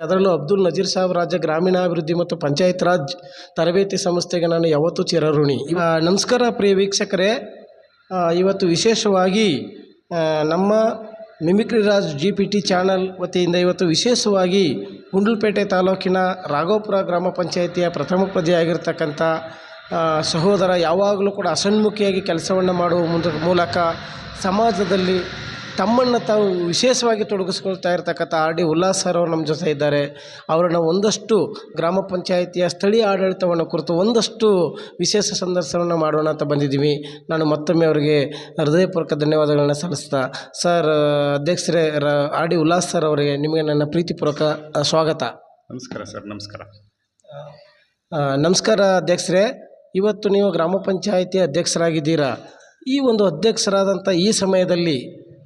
ಅದರಲ್ಲೂ ಅಬ್ದುಲ್ ನಜೀರ್ ಸಾಹೇಬ್ ರಾಜ್ಯ ಗ್ರಾಮೀಣಾಭಿವೃದ್ಧಿ ಮತ್ತು ಪಂಚಾಯತ್ ರಾಜ್ ತರಬೇತಿ ಸಂಸ್ಥೆಗೆ ನಾನು ಯಾವತ್ತೂ ಚಿರಋಣಿ. ನಮಸ್ಕಾರ ಪ್ರಿಯ ವೀಕ್ಷಕರೇ. ಇವತ್ತು ವಿಶೇಷವಾಗಿ ನಮ್ಮ mimicry Raj G P T channel ವತಿಯಿಂದ ಇವತ್ತು ವಿಶೇಷವಾಗಿ ಗುಂಡ್ಲುಪೇಟೆ ತಾಲೂಕಿನ ರಾಘೋಪುರ ಗ್ರಾಮ ಪಂಚಾಯಿತಿಯ ಪ್ರಥಮ ಪ್ರಜೆಯಾಗಿರ್ತಕ್ಕಂಥ ಸಹೋದರ ಯಾವಾಗಲೂ ಕೂಡ ಅಸನ್ಮುಖಿಯಾಗಿ ಕೆಲಸವನ್ನು ಮಾಡುವ ಮೂಲಕ ಸಮಾಜದಲ್ಲಿ ತಮ್ಮನ್ನು ತಾವು ವಿಶೇಷವಾಗಿ ತೊಡಗಿಸ್ಕೊಳ್ತಾ ಇರತಕ್ಕಂಥ ಆರ್ ಡಿ ಉಲ್ಲಾಸ್ ಸರ್ ಅವರು ನಮ್ಮ ಜೊತೆ ಇದ್ದಾರೆ. ಅವರನ್ನು ಒಂದಷ್ಟು ಗ್ರಾಮ ಪಂಚಾಯಿತಿಯ ಸ್ಥಳೀಯ ಆಡಳಿತವನ್ನು ಕುರಿತು ಒಂದಷ್ಟು ವಿಶೇಷ ಸಂದರ್ಶನವನ್ನು ಮಾಡೋಣ ಅಂತ ಬಂದಿದ್ದೀವಿ. ನಾನು ಮತ್ತೊಮ್ಮೆ ಅವರಿಗೆ ಹೃದಯಪೂರ್ವಕ ಧನ್ಯವಾದಗಳನ್ನ ಸಲ್ಲಿಸ್ತಾ ಸರ್ ಅಧ್ಯಕ್ಷರೇ ರ ಆರ್ ಡಿ ಉಲ್ಲಾಸ್ ಸರ್ ಅವರಿಗೆ ನಿಮಗೆ ನನ್ನ ಪ್ರೀತಿಪೂರ್ವಕ ಸ್ವಾಗತ. ನಮಸ್ಕಾರ ಸರ್ ನಮಸ್ಕಾರ. ನಮಸ್ಕಾರ ಅಧ್ಯಕ್ಷರೇ. ಇವತ್ತು ನೀವು ಗ್ರಾಮ ಪಂಚಾಯಿತಿ ಅಧ್ಯಕ್ಷರಾಗಿದ್ದೀರಾ? ಈ ಒಂದು ಅಧ್ಯಕ್ಷರಾದಂಥ ಈ ಸಮಯದಲ್ಲಿ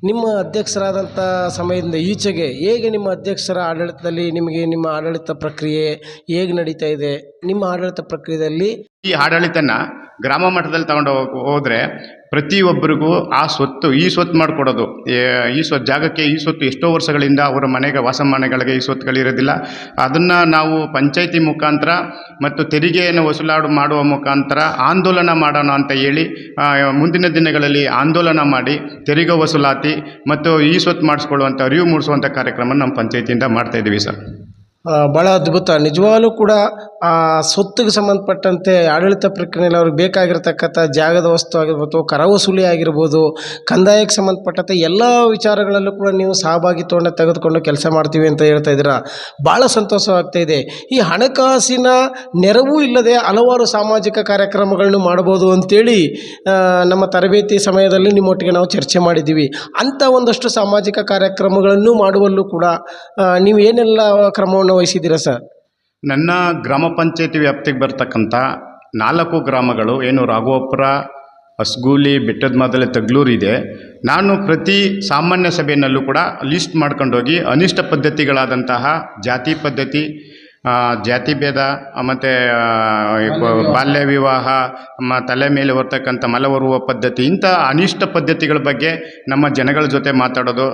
ನಿಮ್ಮ ಅಧ್ಯಕ್ಷರಾದಂಥ ಸಮಯದಿಂದ ಈಚೆಗೆ ಹೇಗೆ ನಿಮ್ಮ ಅಧ್ಯಕ್ಷರ ಆಡಳಿತದಲ್ಲಿ ನಿಮಗೆ ನಿಮ್ಮ ಆಡಳಿತ ಪ್ರಕ್ರಿಯೆ ಹೇಗೆ ನಡೀತಾ ಇದೆ? ನಿಮ್ಮ ಆಡಳಿತ ಪ್ರಕ್ರಿಯೆಯಲ್ಲಿ ಈ ಆಡಳಿತನ ಗ್ರಾಮ ಮಟ್ಟದಲ್ಲಿ ತಗೊಂಡು ಹೋಗ್- ಹೋದ್ರೆ ಪ್ರತಿಯೊಬ್ಬರಿಗೂ ಆ ಸ್ವತ್ತು, ಈ ಸ್ವತ್ತು ಮಾಡಿಕೊಡೋದು. ಈ ಸ್ವತ್ತು ಜಾಗಕ್ಕೆ ಈ ಸ್ವತ್ತು ಎಷ್ಟೋ ವರ್ಷಗಳಿಂದ ಅವರ ಮನೆಗೆ, ವಾಸ ಮನೆಗಳಿಗೆ ಈ ಸ್ವತ್ತುಗಳಿರೋದಿಲ್ಲ ಅದನ್ನು ನಾವು ಪಂಚಾಯಿತಿ ಮುಖಾಂತರ ಮತ್ತು ತೆರಿಗೆಯನ್ನು ವಸೂಲಾಡು ಮಾಡುವ ಮುಖಾಂತರ ಆಂದೋಲನ ಮಾಡೋಣ ಅಂತ ಹೇಳಿ ಮುಂದಿನ ದಿನಗಳಲ್ಲಿ ಆಂದೋಲನ ಮಾಡಿ, ತೆರಿಗೆ ವಸೂಲಾತಿ ಮತ್ತು ಈ ಸ್ವತ್ತು ಮಾಡಿಸ್ಕೊಳ್ಳುವಂಥ, ಅರಿವು ಮೂಡಿಸುವಂಥ ಕಾರ್ಯಕ್ರಮ ನಮ್ಮ ಪಂಚಾಯಿತಿಯಿಂದ ಮಾಡ್ತಾಯಿದ್ದೀವಿ ಸರ್. ಭಾಳ ಅದ್ಭುತ. ನಿಜವಾಗ್ಲೂ ಕೂಡ ಆ ಸ್ವತ್ತಿಗೆ ಸಂಬಂಧಪಟ್ಟಂತೆ ಆಡಳಿತ ಪ್ರಕ್ರಿಯೆಯಲ್ಲಿ ಅವ್ರಿಗೆ ಬೇಕಾಗಿರ್ತಕ್ಕಂಥ ಜಾಗದ ವಸ್ತು ಆಗಿರ್ಬೋದು ಕರ ವಸೂಲಿ ಆಗಿರ್ಬೋದು, ಕಂದಾಯಕ್ಕೆ ಸಂಬಂಧಪಟ್ಟಂತೆ ಎಲ್ಲ ವಿಚಾರಗಳಲ್ಲೂ ಕೂಡ ನೀವು ಸಹಭಾಗಿತ್ವವನ್ನು ತೆಗೆದುಕೊಂಡು ಕೆಲಸ ಮಾಡ್ತೀವಿ ಅಂತ ಹೇಳ್ತಾ ಇದ್ದೀರಾ? ಭಾಳ ಸಂತೋಷವಾಗ್ತಾ ಇದೆ. ಈ ಹಣಕಾಸಿನ ನೆರವು ಇಲ್ಲದೆ ಹಲವಾರು ಸಾಮಾಜಿಕ ಕಾರ್ಯಕ್ರಮಗಳನ್ನು ಮಾಡ್ಬೋದು ಅಂತೇಳಿ ನಮ್ಮ ತರಬೇತಿ ಸಮಯದಲ್ಲಿ ನಿಮ್ಮೊಟ್ಟಿಗೆ ನಾವು ಚರ್ಚೆ ಮಾಡಿದ್ದೀವಿ. ಅಂಥ ಒಂದಷ್ಟು ಸಾಮಾಜಿಕ ಕಾರ್ಯಕ್ರಮಗಳನ್ನು ಮಾಡುವಲ್ಲೂ ಕೂಡ ನೀವು ಏನೆಲ್ಲ ಕ್ರಮವನ್ನು ವಹಿಸಿದ್ದೀರಾ ಸರ್? ನನ್ನ ಗ್ರಾಮ ಪಂಚಾಯತಿ ವ್ಯಾಪ್ತಿಗೆ ಬರ್ತಕ್ಕಂಥ ನಾಲ್ಕು ಗ್ರಾಮಗಳು, ಏನು ರಾಘವಪುರ ಹಸ್ಗೂಲಿ, ಬೆಟ್ಟದ ಮಾದಲೆ ತಗ್ಲೂರು ಇದೆ. ನಾನು ಪ್ರತಿ ಸಾಮಾನ್ಯ ಸಭೆಯಲ್ಲೂ ಕೂಡ ಲಿಸ್ಟ್ ಮಾಡ್ಕೊಂಡೋಗಿ ಅನಿಷ್ಟ ಪದ್ಧತಿಗಳಾದಂತಹ ಜಾತಿ ಪದ್ಧತಿ ಜಾತಿ ಭೇದ ಮತ್ತು ಬಾಲ್ಯ ವಿವಾಹ ಮ ತಲೆ ಮೇಲೆ ಹೊರ್ತಕ್ಕಂಥ ಮಲ ಹೊರುವ ಪದ್ಧತಿ ಇಂಥ ಅನಿಷ್ಟ ಪದ್ಧತಿಗಳ ಬಗ್ಗೆ ನಮ್ಮ ಜನಗಳ ಜೊತೆ ಮಾತಾಡೋದು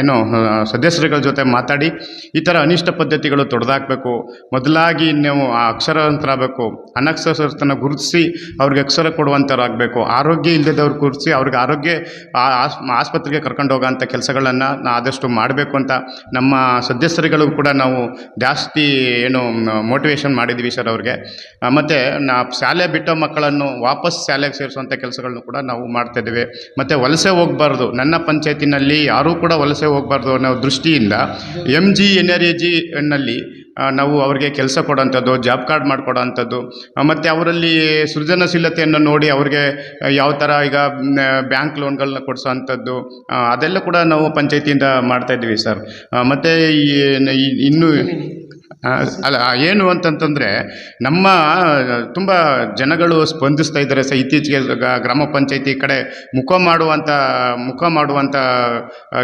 ಏನು ಸದಸ್ಯರುಗಳ ಜೊತೆ ಮಾತಾಡಿ ಈ ಥರ ಅನಿಷ್ಟ ಪದ್ಧತಿಗಳು ತೊಡೆದಾಕಬೇಕು. ಮೊದಲಾಗಿ ನೀವು ಆ ಅಕ್ಷರವಂತರಾಗಬೇಕು ಅನಕ್ಷರಸ್ಥನ ಗುರುತಿಸಿ ಅವ್ರಿಗೆ ಅಕ್ಷರ ಕೊಡುವಂಥವ್ರಾಗಬೇಕು. ಆರೋಗ್ಯ ಇಲ್ಲದವ್ರು ಗುರುತಿಸಿ ಅವ್ರಿಗೆ ಆರೋಗ್ಯ ಆಸ್ಪತ್ರೆಗೆ ಕರ್ಕೊಂಡು ಹೋಗೋಂಥ ಕೆಲಸಗಳನ್ನು ಆದಷ್ಟು ಮಾಡಬೇಕು ಅಂತ ನಮ್ಮ ಸದಸ್ಯರುಗಳು ಕೂಡ ನಾವು ಜಾಸ್ತಿ ಏನು ಮೋಟಿವೇಶನ್ ಮಾಡಿದ್ವಿ ಸರ್ ಅವ್ರಿಗೆ. ಮತ್ತು, ನಾ ಶಾಲೆ ಬಿಟ್ಟ ಮಕ್ಕಳನ್ನು ವಾಪಸ್ ಶಾಲೆಗೆ ಸೇರಿಸುವಂಥ ಕೆಲಸಗಳನ್ನು ಕೂಡ ನಾವು ಮಾಡ್ತಾ ಇದ್ದೀವಿ. ಮತ್ತು ವಲಸೆ ಹೋಗಬಾರ್ದು. ನನ್ನ ಪಂಚಾಯತಿನಲ್ಲಿ ಯಾರೂ ಕೂಡ ವಲಸೆ ಹೋಗಬಾರ್ದು ಅನ್ನೋ ದೃಷ್ಟಿಯಿಂದ M G N R A ಜಿನಲ್ಲಿ ನಾವು ಅವರಿಗೆ ಕೆಲಸ ಕೊಡೋಂಥದ್ದು ಜಾಬ್ ಕಾರ್ಡ್ ಮಾಡಿಕೊಡೋಂಥದ್ದು. ಮತ್ತು ಅವರಲ್ಲಿ ಸೃಜನಶೀಲತೆಯನ್ನು ನೋಡಿ ಅವ್ರಿಗೆ ಯಾವ ಥರ ಈಗ ಬ್ಯಾಂಕ್ ಲೋನ್ಗಳನ್ನ ಕೊಡಿಸೋವಂಥದ್ದು ಅದೆಲ್ಲ ಕೂಡ ನಾವು ಪಂಚಾಯತಿಯಿಂದ ಮಾಡ್ತಾಯಿದ್ವಿ ಸರ್ ಮತ್ತು ಈ ಇನ್ನು ಅಲ್ಲ ಏನು ಅಂತಂತಂದರೆ ನಮ್ಮ ತುಂಬ ಜನಗಳು ಸ್ಪಂದಿಸ್ತಾ ಇದ್ದಾರೆ ಸಹ ಇತ್ತೀಚೆಗೆ ಗ್ರಾಮ ಪಂಚಾಯತಿ ಕಡೆ ಮುಖ ಮಾಡುವಂಥ ಮುಖ ಮಾಡುವಂಥ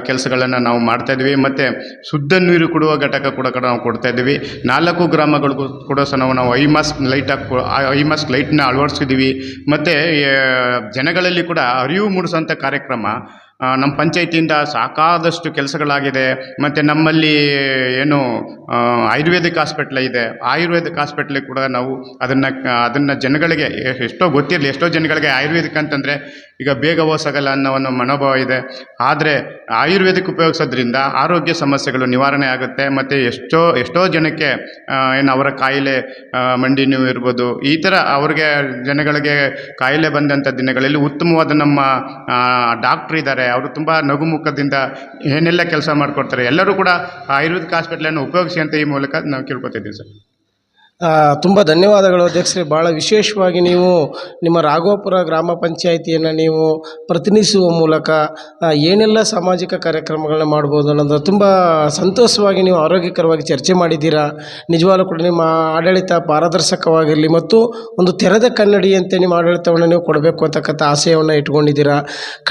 ಕೆಲಸಗಳನ್ನು ನಾವು ಮಾಡ್ತಾ ಇದ್ವಿ ಮತ್ತು ಶುದ್ಧ ನೀರು ಕೊಡುವ ಘಟಕ ಕೂಡ ಕೂಡ ನಾವು ಕೊಡ್ತಾ ಇದ್ದೀವಿ. ನಾಲ್ಕು ಗ್ರಾಮಗಳಿಗೂ ಕೂಡ ಸಹ ನಾವು ನಾವು ಐ ಮಾಸ್ಕ್ ಲೈಟ್ ಹಾಕಿ ಮಾಸ್ಕ್ ಲೈಟ್ನ ಅಳವಡಿಸಿದ್ದೀವಿ. ಮತ್ತು ಜನಗಳಲ್ಲಿ ಕೂಡ ಅರಿವು ಮೂಡಿಸೋಂಥ ಕಾರ್ಯಕ್ರಮ ನಮ್ಮ ಪಂಚಾಯಿತಿಯಿಂದ ಸಾಕಾದಷ್ಟು ಕೆಲಸಗಳಾಗಿದೆ. ಮತ್ತು ನಮ್ಮಲ್ಲಿ ಏನು ಆಯುರ್ವೇದಿಕ್ ಹಾಸ್ಪಿಟ್ಲ್ ಇದೆ. ಆಯುರ್ವೇದಿಕ್ ಹಾಸ್ಪಿಟ್ಲಿಗೆ ಕೂಡ ನಾವು ಅದನ್ನು ಅದನ್ನು ಜನಗಳಿಗೆ ಎಷ್ಟೋ ಗೊತ್ತಿರಲಿ, ಎಷ್ಟೋ ಜನಗಳಿಗೆ ಆಯುರ್ವೇದಿಕ್ ಅಂತಂದರೆ ಈಗ ಬೇಗ ಹೋಸಾಗಲ್ಲ ಅನ್ನೋ ಒಂದು ಮನೋಭಾವ ಇದೆ. ಆದರೆ ಆಯುರ್ವೇದಿಕ್ ಉಪಯೋಗಿಸೋದ್ರಿಂದ ಆರೋಗ್ಯ ಸಮಸ್ಯೆಗಳು ನಿವಾರಣೆ ಆಗುತ್ತೆ. ಮತ್ತು ಎಷ್ಟೋ ಎಷ್ಟೋ ಜನಕ್ಕೆ ಏನು ಅವರ ಕಾಯಿಲೆ ಮಂಡಿ ನೋವು ಇರ್ಬೋದು, ಈ ಥರ ಅವ್ರಿಗೆ, ಜನಗಳಿಗೆ ಕಾಯಿಲೆ ಬಂದಂಥ ದಿನಗಳಲ್ಲಿ ಉತ್ತಮವಾದ ನಮ್ಮ ಡಾಕ್ಟ್ರ್ ಇದ್ದಾರೆ. ಅವರು ತುಂಬ ನಗುಮುಖದಿಂದ ಏನೆಲ್ಲ ಕೆಲಸ ಮಾಡಿಕೊಡ್ತಾರೆ. ಎಲ್ಲರೂ ಕೂಡ ಆಯುರ್ವೇದಿಕ್ ಹಾಸ್ಪಿಟ್ಲನ್ನು ಉಪಯೋಗಿಸಿ ಅಂತ ಈ ಮೂಲಕ ನಾವು ಕೇಳ್ಕೊತಿದ್ದೀವಿ ಸರ್. ತುಂಬ ಧನ್ಯವಾದಗಳು ಅಧ್ಯಕ್ಷರೇ. ಭಾಳ ವಿಶೇಷವಾಗಿ ನೀವು ನಿಮ್ಮ ರಾಘೋಪುರ ಗ್ರಾಮ ಪಂಚಾಯಿತಿಯನ್ನು ನೀವು ಪ್ರತಿನಿಧಿಸುವ ಮೂಲಕ ಏನೆಲ್ಲ ಸಾಮಾಜಿಕ ಕಾರ್ಯಕ್ರಮಗಳನ್ನ ಮಾಡ್ಬೋದು ಅನ್ನೋದು ತುಂಬ ಸಂತೋಷವಾಗಿ ನೀವು ಆರೋಗ್ಯಕರವಾಗಿ ಚರ್ಚೆ ಮಾಡಿದ್ದೀರಾ. ನಿಜವಾಗ್ಲೂ ಕೂಡ ನಿಮ್ಮ ಆಡಳಿತ ಪಾರದರ್ಶಕವಾಗಿರಲಿ ಮತ್ತು ಒಂದು ತೆರೆದ ಕನ್ನಡಿಯಂತೆ ನಿಮ್ಮ ಆಡಳಿತವನ್ನು ನೀವು ಕೊಡಬೇಕು ಅಂತಕ್ಕಂಥ ಆಶಯವನ್ನು ಇಟ್ಕೊಂಡಿದ್ದೀರಾ.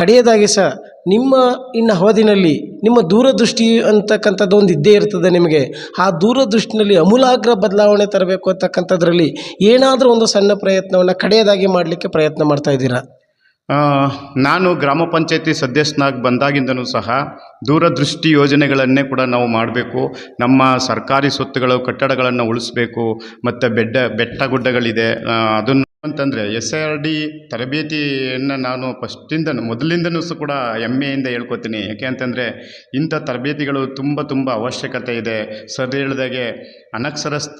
ಕಡೆಯದಾಗಿ ಸಹ ನಿಮ್ಮ ಇನ್ನು ಅವಧಿನಲ್ಲಿ, ನಿಮ್ಮ ದೂರದೃಷ್ಟಿ ಅಂತಕ್ಕಂಥದ್ದು ಒಂದು ಇದ್ದೇ ಇರ್ತದೆ ನಿಮಗೆ. ಆ ದೂರದೃಷ್ಟಿನಲ್ಲಿ ಅಮೂಲಾಗ್ರ ಬದಲಾವಣೆ ತರಬೇಕು ಅಂತಕ್ಕಂಥದ್ರಲ್ಲಿ ಏನಾದರೂ ಒಂದು ಸಣ್ಣ ಪ್ರಯತ್ನವನ್ನು ಕಡೆಯದಾಗಿ ಮಾಡಲಿಕ್ಕೆ ಪ್ರಯತ್ನ ಮಾಡ್ತಾ ಇದ್ದೀರಾ? ನಾನು ಗ್ರಾಮ ಪಂಚಾಯತಿ ಸದಸ್ಯನಾಗಿ ಬಂದಾಗಿಂದನೂ ಸಹ ದೂರದೃಷ್ಟಿ ಯೋಜನೆಗಳನ್ನೇ ಕೂಡ ನಾವು ಮಾಡಬೇಕು. ನಮ್ಮ ಸರ್ಕಾರಿ ಸ್ವತ್ತುಗಳು, ಕಟ್ಟಡಗಳನ್ನು ಉಳಿಸ್ಬೇಕು. ಮತ್ತು ಬೆಡ್ಡ, ಬೆಟ್ಟ ಗುಡ್ಡಗಳಿದೆ. ಅದನ್ನು ಅಂತಂದರೆ ಎಸ್ ಆರ್ ಡಿ ತರಬೇತಿಯನ್ನು ನಾನು ಫಸ್ಟಿಂದ ಮೊದಲಿಂದನೂ ಸಹ ಕೂಡ ಹೆಮ್ಮೆಯಿಂದ ಹೇಳ್ಕೊತೀನಿ. ಯಾಕೆ ಅಂತಂದರೆ ಇಂಥ ತರಬೇತಿಗಳು ತುಂಬ ತುಂಬ ಅವಶ್ಯಕತೆ ಇದೆ. ಸರ್ ಹೇಳಿದಾಗೆ ಅನಕ್ಷರಸ್ಥ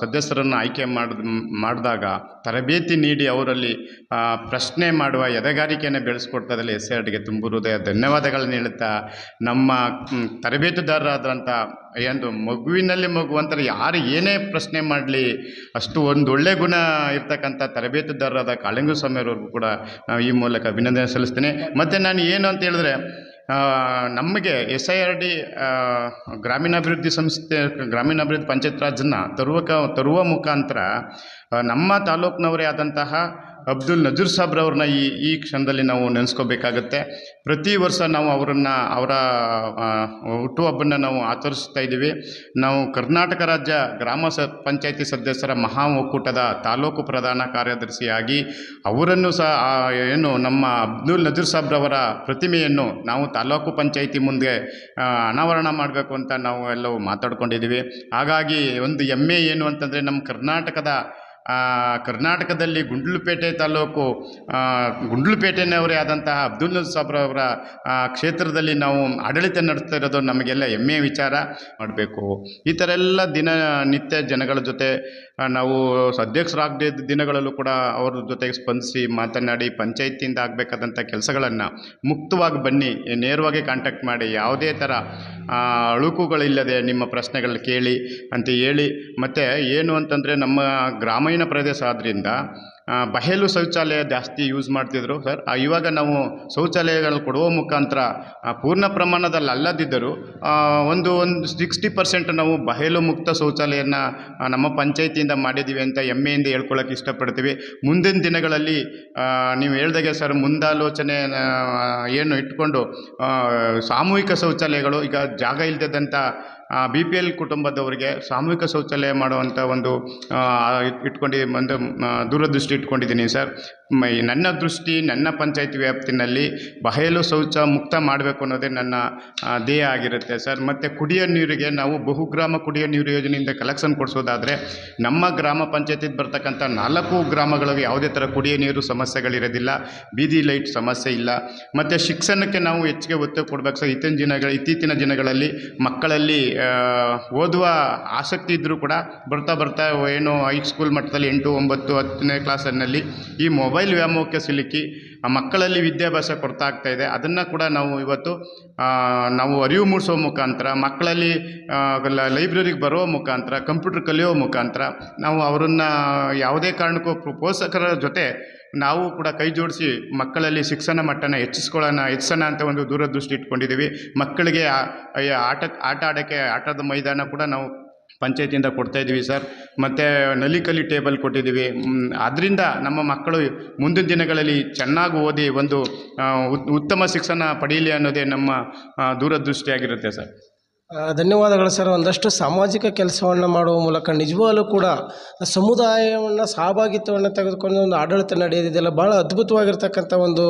ಸದಸ್ಯರನ್ನು ಆಯ್ಕೆ ಮಾಡಿದ, ಮಾಡಿದಾಗ ತರಬೇತಿ ನೀಡಿ ಅವರಲ್ಲಿ ಪ್ರಶ್ನೆ ಮಾಡುವ ಎದೆಗಾರಿಕೆಯನ್ನು ಬೆಳೆಸ್ಕೊಡ್ತದಲ್ಲಿ ಎಸ್ ಆರ್ ತುಂಬು ಹೃದಯ ಧನ್ಯವಾದಗಳನ್ನು ಹೇಳುತ್ತಾ, ನಮ್ಮ ತರಬೇತುದಾರರಾದಂಥ ಏನು ಮಗುವಿನಲ್ಲಿ ಮಗು ಯಾರು ಏನೇ ಪ್ರಶ್ನೆ ಮಾಡಲಿ, ಅಷ್ಟು ಒಂದು ಒಳ್ಳೆ ಗುಣ ಇರ್ತಕ್ಕಂಥ ತರಬೇತುದಾರರಾದ ಕಾಳಿಂಗ ಸ್ವಾಮಿಯವ್ರಿಗೂ ಕೂಡ ನಾವು ಈ ಮೂಲಕ ಅಭಿನಂದನೆ ಸಲ್ಲಿಸ್ತೇನೆ. ಮತ್ತು ನಾನು ಏನು ಅಂತ ಹೇಳಿದ್ರೆ ನಮಗೆ ಎಸ್ ಐ ಆರ್ ಡಿ ಗ್ರಾಮೀಣಾಭಿವೃದ್ಧಿ ಸಂಸ್ಥೆ, ಗ್ರಾಮೀಣಾಭಿವೃದ್ಧಿ ಪಂಚಾಯತ್ ರಾಜನ್ನ ತರುವ ಕ ತರುವ ಮುಖಾಂತರ ನಮ್ಮ ತಾಲೂಕಿನವರೇ ಆದಂತಹ ಅಬ್ದುಲ್ ನಜೀರ್ ಸಾಬ್ರವ್ರನ್ನ ಈ ಈ ಕ್ಷಣದಲ್ಲಿ ನಾವು ನೆನೆಸ್ಕೋಬೇಕಾಗತ್ತೆ. ಪ್ರತಿ ವರ್ಷ ನಾವು ಅವರನ್ನು, ಅವರ ಹುಟ್ಟುಹಬ್ಬನ ನಾವು ಆಚರಿಸ್ತಾ ಇದ್ದೀವಿ. ನಾವು ಕರ್ನಾಟಕ ರಾಜ್ಯ ಗ್ರಾಮ ಸ, ಪಂಚಾಯತಿ ಸದಸ್ಯರ ಮಹಾ ಒಕ್ಕೂಟದ ತಾಲೂಕು ಪ್ರಧಾನ ಕಾರ್ಯದರ್ಶಿಯಾಗಿ ಅವರನ್ನು ಸಹ ಏನು ನಮ್ಮ ಅಬ್ದುಲ್ ನಜೀರ್ ಸಾಬ್ರವರ ಪ್ರತಿಮೆಯನ್ನು ನಾವು ತಾಲೂಕು ಪಂಚಾಯಿತಿ ಮುಂದೆ ಅನಾವರಣ ಮಾಡಬೇಕು ಅಂತ ನಾವು ಎಲ್ಲವೂ ಮಾತಾಡ್ಕೊಂಡಿದ್ದೀವಿ. ಹಾಗಾಗಿ ಒಂದು ಹೆಮ್ಮೆ ಏನು ಅಂತಂದರೆ ನಮ್ಮ ಕರ್ನಾಟಕದ ಕರ್ನಾಟಕದಲ್ಲಿ ಗುಂಡ್ಲುಪೇಟೆ ತಾಲೂಕು ಗುಂಡ್ಲುಪೇಟೆನವರೇ ಆದಂತಹ ಅಬ್ದುಲ್ ಸಾಬ್ರವರ ಕ್ಷೇತ್ರದಲ್ಲಿ ನಾವು ಆಡಳಿತ ನಡೆಸ್ತಾ ಇರೋದು ನಮಗೆಲ್ಲ ಹೆಮ್ಮೆಯ ವಿಚಾರ ಮಾಡಬೇಕು. ಈ ಥರ ಎಲ್ಲ ದಿನನಿತ್ಯ ಜನಗಳ ಜೊತೆ ನಾವು ಅಧ್ಯಕ್ಷರಾಗದೇ ದಿನಗಳಲ್ಲೂ ಕೂಡ ಅವ್ರ ಜೊತೆಗೆ ಸ್ಪಂದಿಸಿ ಮಾತನಾಡಿ ಪಂಚಾಯತಿಯಿಂದ ಆಗಬೇಕಾದಂಥ ಕೆಲಸಗಳನ್ನು ಮುಕ್ತವಾಗಿ ಬನ್ನಿ, ನೇರವಾಗಿ ಕಾಂಟ್ಯಾಕ್ಟ್ ಮಾಡಿ, ಯಾವುದೇ ಥರ ಅಳುಕುಗಳಿಲ್ಲದೆ ನಿಮ್ಮ ಪ್ರಶ್ನೆಗಳು ಕೇಳಿ ಅಂತ ಹೇಳಿ. ಮತ್ತು ಏನು ಅಂತಂದರೆ ನಮ್ಮ ಗ್ರಾಮೀಣ ಪ್ರದೇಶ ಆದ್ದರಿಂದ ಬಯಲು ಶೌಚಾಲಯ ಜಾಸ್ತಿ ಯೂಸ್ ಮಾಡ್ತಿದ್ರು ಸರ್. ಇವಾಗ ನಾವು ಶೌಚಾಲಯಗಳು ಕೊಡುವ ಮುಖಾಂತರ ಪೂರ್ಣ ಪ್ರಮಾಣದಲ್ಲಿ ಅಲ್ಲದಿದ್ದರೂ ಒಂದು ಒಂದು ಸಿಕ್ಸ್ಟಿ ಪರ್ಸೆಂಟ್ ನಾವು ಬಯಲು ಮುಕ್ತ ಶೌಚಾಲಯನ ನಮ್ಮ ಪಂಚಾಯತಿಯಿಂದ ಮಾಡಿದ್ದೀವಿ ಅಂತ ಹೆಮ್ಮೆಯಿಂದ ಹೇಳ್ಕೊಳ್ಳೋಕೆ ಇಷ್ಟಪಡ್ತೀವಿ. ಮುಂದಿನ ದಿನಗಳಲ್ಲಿ ನೀವು ಹೇಳ್ದಾಗೆ ಸರ್, ಮುಂದಾಲೋಚನೆ ಏನು ಇಟ್ಕೊಂಡು ಸಾಮೂಹಿಕ ಶೌಚಾಲಯಗಳು, ಈಗ ಜಾಗ ಇಲ್ಲದಂಥ ಬಿ ಪಿ ಎಲ್ ಕುಟುಂಬದವರಿಗೆ ಸಾಮೂಹಿಕ ಶೌಚಾಲಯ ಮಾಡುವಂಥ ಒಂದು ಇಟ್ಕೊಂಡು ಒಂದು ದೂರದೃಷ್ಟಿ ಇಟ್ಕೊಂಡಿದ್ದೀನಿ ಸರ್. ನನ್ನ ದೃಷ್ಟಿ, ನನ್ನ ಪಂಚಾಯತ್ ವ್ಯಾಪ್ತಿನಲ್ಲಿ ಬಯಲು ಶೌಚ ಮುಕ್ತ ಮಾಡಬೇಕು ಅನ್ನೋದೇ ನನ್ನ ಧ್ಯೇಯ ಆಗಿರುತ್ತೆ ಸರ್. ಮತ್ತು ಕುಡಿಯೋ ನೀರಿಗೆ ನಾವು ಬಹುಗ್ರಾಮ ಕುಡಿಯೋ ನೀರು ಯೋಜನೆಯಿಂದ ಕಲೆಕ್ಷನ್ ಕೊಡಿಸೋದಾದರೆ ನಮ್ಮ ಗ್ರಾಮ ಪಂಚಾಯತಿಗೆ ಬರ್ತಕ್ಕಂಥ ನಾಲ್ಕು ಗ್ರಾಮಗಳಿಗೆ ಯಾವುದೇ ಥರ ಕುಡಿಯೋ ನೀರು ಸಮಸ್ಯೆಗಳಿರೋದಿಲ್ಲ, ಬೀದಿ ಲೈಟ್ ಸಮಸ್ಯೆ ಇಲ್ಲ. ಮತ್ತು ಶಿಕ್ಷಣಕ್ಕೆ ನಾವು ಹೆಚ್ಚಿಗೆ ಒತ್ತು ಕೊಡಬೇಕು ಸರ್. ಇತ್ತೀಚಿನ ದಿನಗಳ, ಇತ್ತೀಚಿನ ದಿನಗಳಲ್ಲಿ ಮಕ್ಕಳಲ್ಲಿ ಓದುವ ಆಸಕ್ತಿ ಇದ್ದರೂ ಕೂಡ ಬರ್ತಾ ಬರ್ತಾ ಏನು ಹೈಸ್ಕೂಲ್ ಮಟ್ಟದಲ್ಲಿ ಎಂಟು, ಒಂಬತ್ತು, ಹತ್ತನೇ ಕ್ಲಾಸಲ್ಲಿ ಈ ಮೊಬೈಲ್ ವ್ಯಾಮೋಹಕ್ಕೆ ಸಿಲುಕಿ ಮಕ್ಕಳಲ್ಲಿ ವಿದ್ಯಾಭ್ಯಾಸ ಕೊರತಾಗ್ತಾ ಇದೆ. ಅದನ್ನು ಕೂಡ ನಾವು ಇವತ್ತು ನಾವು ಅರಿವು ಮೂಡಿಸೋ ಮುಖಾಂತರ, ಮಕ್ಕಳಲ್ಲಿ ಲೈಬ್ರರಿಗೆ ಬರೋ ಮುಖಾಂತರ, ಕಂಪ್ಯೂಟರ್ ಕಲಿಯೋ ಮುಖಾಂತರ, ನಾವು ಅವರನ್ನು ಯಾವುದೇ ಕಾರಣಕ್ಕೂ ಪೋಷಕರ ಜೊತೆ ನಾವು ಕೂಡ ಕೈ ಜೋಡಿಸಿ ಮಕ್ಕಳಲ್ಲಿ ಶಿಕ್ಷಣ ಮಟ್ಟನ ಹೆಚ್ಚಿಸ್ಕೊಳ್ಳೋಣ, ಹೆಚ್ಚಿಸೋಣ ಅಂತ ಒಂದು ದೂರದೃಷ್ಟಿ ಇಟ್ಕೊಂಡಿದ್ದೀವಿ. ಮಕ್ಕಳಿಗೆ ಆಟ ಆಟ ಆಡೋಕ್ಕೆ, ಆಟದ ಮೈದಾನ ಕೂಡ ನಾವು ಪಂಚಾಯತಿಯಿಂದ ಕೊಡ್ತಾ ಇದ್ದೀವಿ ಸರ್. ಮತ್ತು ನಲಿಕಲಿ ಟೇಬಲ್ ಕೊಟ್ಟಿದ್ದೀವಿ. ಅದರಿಂದ ನಮ್ಮ ಮಕ್ಕಳು ಮುಂದಿನ ದಿನಗಳಲ್ಲಿ ಚೆನ್ನಾಗಿ ಓದಿ ಒಂದು ಉತ್- ಉತ್ತಮ ಶಿಕ್ಷಣ ಪಡೀಲಿ ಅನ್ನೋದೇ ನಮ್ಮ ದೂರದೃಷ್ಟಿಯಾಗಿರುತ್ತೆ ಸರ್. ಧನ್ಯವಾದಗಳು ಸರ್. ಒಂದಷ್ಟು ಸಾಮಾಜಿಕ ಕೆಲಸವನ್ನು ಮಾಡುವ ಮೂಲಕ ನಿಜವಾಗಲೂ ಕೂಡ ಸಮುದಾಯವನ್ನು ಸಹಭಾಗಿತ್ವವನ್ನು ತೆಗೆದುಕೊಂಡು ಒಂದು ಆಡಳಿತ ನಡೆಯೋದಿದೆಲ್ಲ ಭಾಳ ಅದ್ಭುತವಾಗಿರ್ತಕ್ಕಂಥ ಒಂದು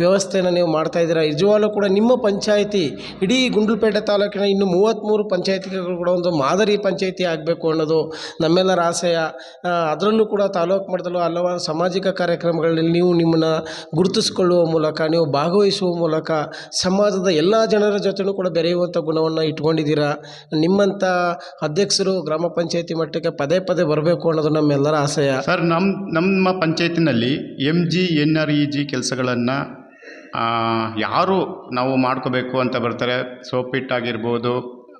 ವ್ಯವಸ್ಥೆಯನ್ನು ನೀವು ಮಾಡ್ತಾ ಇದ್ದೀರಾ. ನಿಜವಾಗಲೂ ಕೂಡ ನಿಮ್ಮ ಪಂಚಾಯಿತಿ ಇಡೀ ಗುಂಡ್ಲುಪೇಟೆ ತಾಲೂಕಿನ ಇನ್ನು ಮೂವತ್ತ್ಮೂರು ಪಂಚಾಯಿತಿಗಳು ಕೂಡ ಒಂದು ಮಾದರಿ ಪಂಚಾಯಿತಿ ಆಗಬೇಕು ಅನ್ನೋದು ನಮ್ಮೆಲ್ಲರ ಆಶಯ ಆ, ಅದರಲ್ಲೂ ಕೂಡ ತಾಲೂಕು ಮಟ್ಟದಲ್ಲೂ ಹಲವಾರು ಸಾಮಾಜಿಕ ಕಾರ್ಯಕ್ರಮಗಳಲ್ಲಿ ನೀವು ನಿಮ್ಮನ್ನು ಗುರುತಿಸಿಕೊಳ್ಳುವ ಮೂಲಕ ನೀವು ಭಾಗವಹಿಸುವ ಮೂಲಕ ಸಮಾಜದ ಎಲ್ಲ ಜನರ ಜೊತೆಯೂ ಕೂಡ ಬೆರೆಯುವಂಥ ಗುಣವನ್ನು ಇಟ್ಕೊಂಡಿದ್ದೀರಾ ನಿಮ್ಮಂಥ ಅಧ್ಯಕ್ಷರು ಗ್ರಾಮ ಪಂಚಾಯತಿ ಮಟ್ಟಕ್ಕೆ ಪದೇ ಪದೇ ಬರಬೇಕು ಅನ್ನೋದು ನಮ್ಮೆಲ್ಲರ ಆಸೆಯ ಸರ್ ನಮ್ಮ ನಮ್ಮ ಪಂಚಾಯತಿನಲ್ಲಿ M G N R E G ಕೆಲಸಗಳನ್ನು ಯಾರು ನಾವು ಮಾಡ್ಕೋಬೇಕು ಅಂತ ಬರ್ತಾರೆ. ಸೋಪಿಟ್ಟಾಗಿರ್ಬೋದು